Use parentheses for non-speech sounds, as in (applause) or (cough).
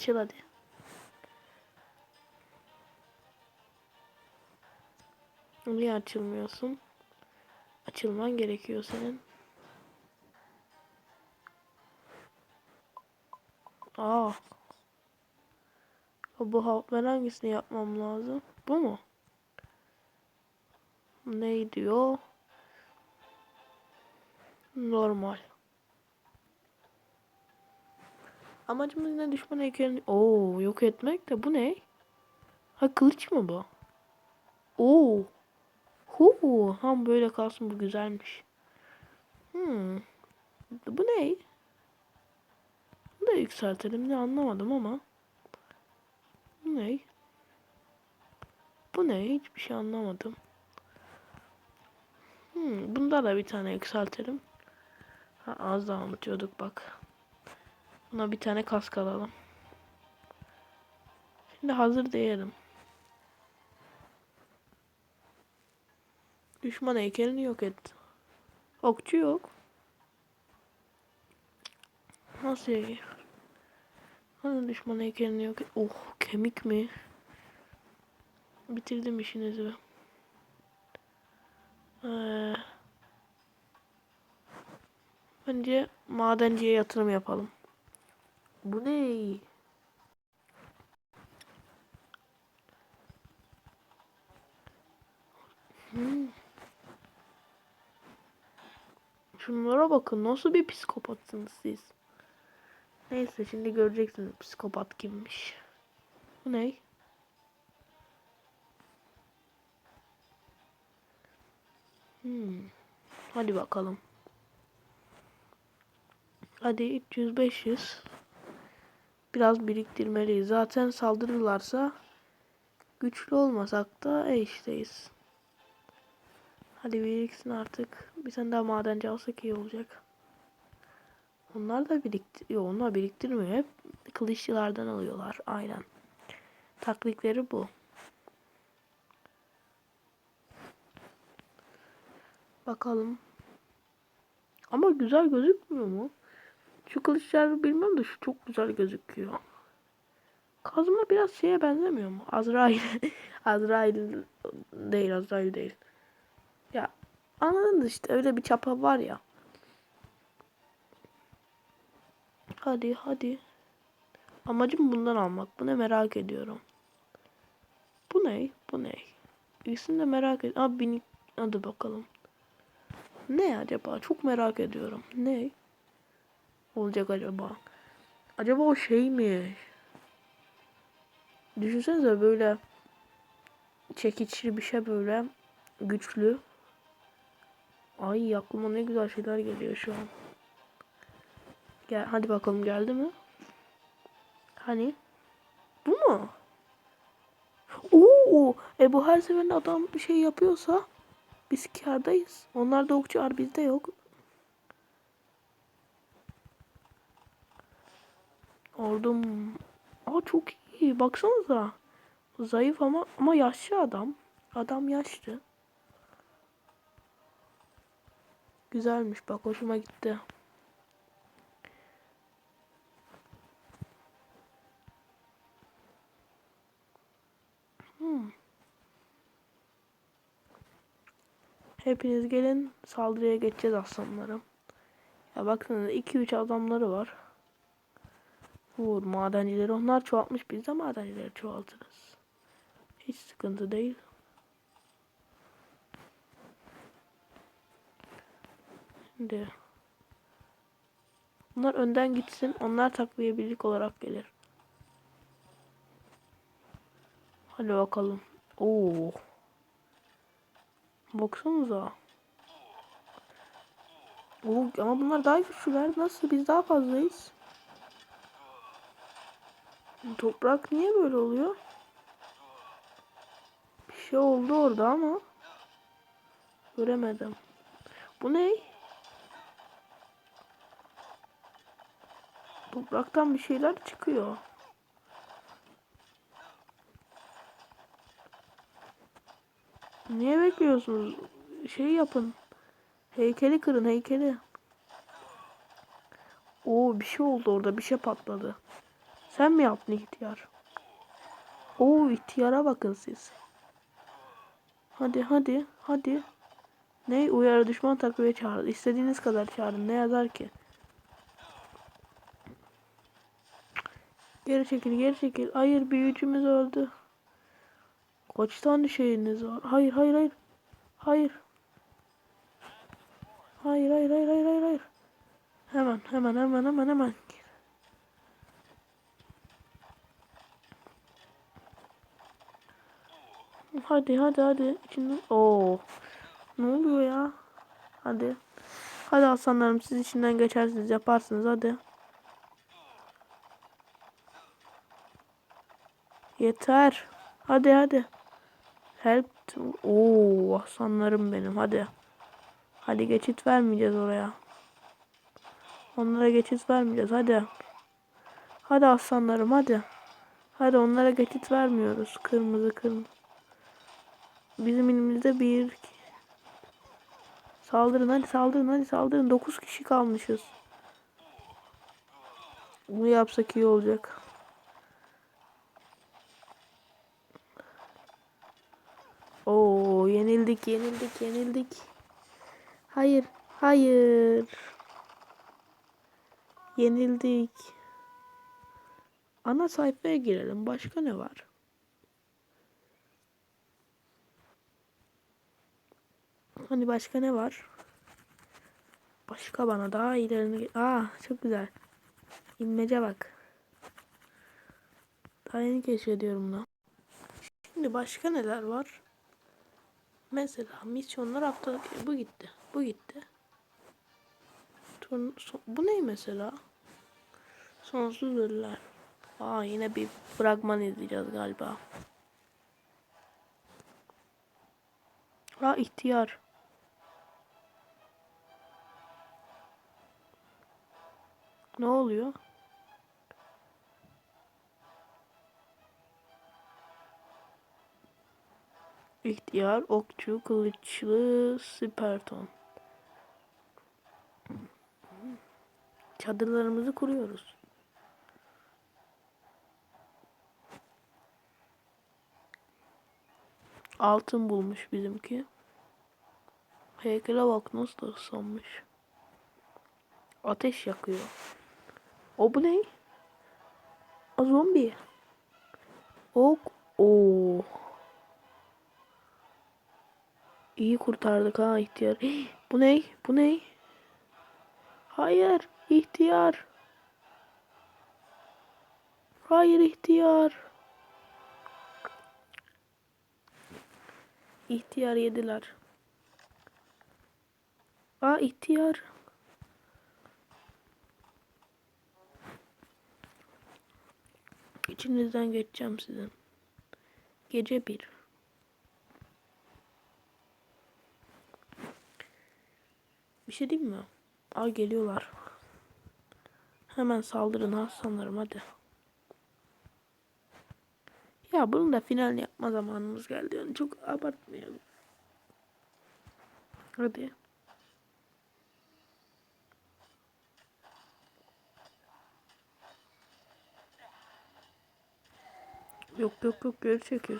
Açıl. Niye açılmıyorsun? Açılman gerekiyor senin. Aa. Bu ha- ben hangisini yapmam lazım? Bu mu? Ne diyor? Normal. Amacımız ne düşman heykelini... Oo yok etmek de bu ne? Ha kılıç mı bu? Oo. Hu, ham böyle kalsın bu güzelmiş. Hmm. Bu ne? Bu da yükseltelim ne anlamadım ama. Bu ne? Bu ne? Hiçbir şey anlamadım. Hmm, bunda da bir tane yükseltelim. Ha, az daha unutuyorduk bak. Buna bir tane kask alalım. Şimdi hazır diyelim. Düşman heykelini yok et. Okçu yok. Nasıl yani? Hani düşman heykelini yok et. Oh kemik mi? Bitirdim işinizi. Ee, bence madenciye yatırım yapalım. Bu ne? Hmm. Şunlara bakın nasıl bir psikopatsınız siz. Neyse şimdi göreceksiniz psikopat kimmiş. Bu ne? Hmm. Hadi bakalım. Hadi 300 500. Biraz biriktirmeliyiz. Zaten saldırırlarsa güçlü olmasak da eşteyiz. Hadi biriksin artık. Bir tane daha madenci alsak iyi olacak. Onlar da biriktiriyor. Onlar biriktirmiyor. Hep kılıççılardan alıyorlar. Aynen. Taktikleri bu. Bakalım. Ama güzel gözükmüyor mu? Şu kılıçlar bilmem de şu çok güzel gözüküyor. Kazma biraz şeye benzemiyor mu? Azrail. (laughs) Azrail değil, Azrail değil. Ya anladın işte öyle bir çapa var ya. Hadi hadi. Amacım bundan almak. Bu merak ediyorum. Bu ne? Bu ne? İkisini de merak ediyorum. Abi bin... Hadi bakalım. Ne acaba? Çok merak ediyorum. Ne? Olacak acaba? Acaba o şey mi? Düşünsenize böyle çekiçli bir şey böyle güçlü. Ay aklıma ne güzel şeyler geliyor şu an. Gel hadi bakalım geldi mi? Hani? Bu mu? Oo, e bu her seferinde adam bir şey yapıyorsa biz kârdayız. Onlar da okçu var bizde yok. Ordum. Aa çok iyi. Baksanıza. Zayıf ama ama yaşlı adam. Adam yaşlı. Güzelmiş bak hoşuma gitti. Hmm. Hepiniz gelin saldırıya geçeceğiz aslanlarım. Ya baksanıza 2-3 adamları var. Vur madencileri onlar çoğaltmış biz de madencileri çoğaltırız. Hiç sıkıntı değil. Şimdi Bunlar önden gitsin. Onlar takviye birlik olarak gelir. Hadi bakalım. Oo. Baksanıza. Oo, ama bunlar daha güçlüler. Nasıl? Biz daha fazlayız. Toprak niye böyle oluyor? Bir şey oldu orada ama. Göremedim. Bu ne? Topraktan bir şeyler çıkıyor. Niye bekliyorsunuz? Şey yapın. Heykeli kırın heykeli. Oo bir şey oldu orada. Bir şey patladı. Sen mi yaptın ihtiyar? Oo ihtiyara bakın siz. Hadi hadi hadi. Ne uyarı düşman takviye çağır. İstediğiniz kadar çağırın. Ne yazar ki? Geri çekil geri çekil. Hayır büyücümüz öldü. Kaç tane şeyiniz var? Hayır hayır. Hayır. Hayır hayır hayır hayır hayır hayır. Hemen hemen hemen hemen hemen. Hadi hadi hadi. İçinde... Oo. Ne oluyor ya? Hadi. Hadi aslanlarım siz içinden geçersiniz yaparsınız hadi. Yeter. Hadi hadi. Help. Oo aslanlarım benim hadi. Hadi geçit vermeyeceğiz oraya. Onlara geçit vermeyeceğiz hadi. Hadi aslanlarım hadi. Hadi onlara geçit vermiyoruz. Kırmızı kırmızı. Bizim elimizde bir Saldırın hadi saldırın hadi saldırın. 9 kişi kalmışız. Bunu yapsak iyi olacak. Oo yenildik yenildik yenildik. Hayır hayır. Yenildik. Ana sayfaya girelim. Başka ne var? Hani başka ne var? Başka bana daha ilerini... Aa çok güzel. İnmece bak. Daha yeni keşfediyorum da. Şimdi başka neler var? Mesela misyonlar haftalık. Bu gitti. Bu gitti. Turn... Bu ne mesela? Sonsuz ölüler. Aa yine bir fragman izleyeceğiz galiba. Aa ihtiyar. Ne oluyor? İhtiyar, okçu, kılıçlı, süperton. Çadırlarımızı kuruyoruz. Altın bulmuş bizimki. Heykele bak nasıl ıslanmış. Ateş yakıyor. O bu ne? O zombi. Ok. Oo. İyi kurtardık ha ihtiyar. (gasps) bu ne? Bu ne? Hayır ihtiyar. Hayır ihtiyar. İhtiyar yediler. Aa ihtiyar. İçinizden geçeceğim sizin. Gece bir. Bir şey diyeyim mi? Aa geliyorlar. Hemen saldırın aslanlarım hadi. Ya bunun da final yapma zamanımız geldi. Yani çok abartmayalım. Hadi. Yok yok yok geri çekil.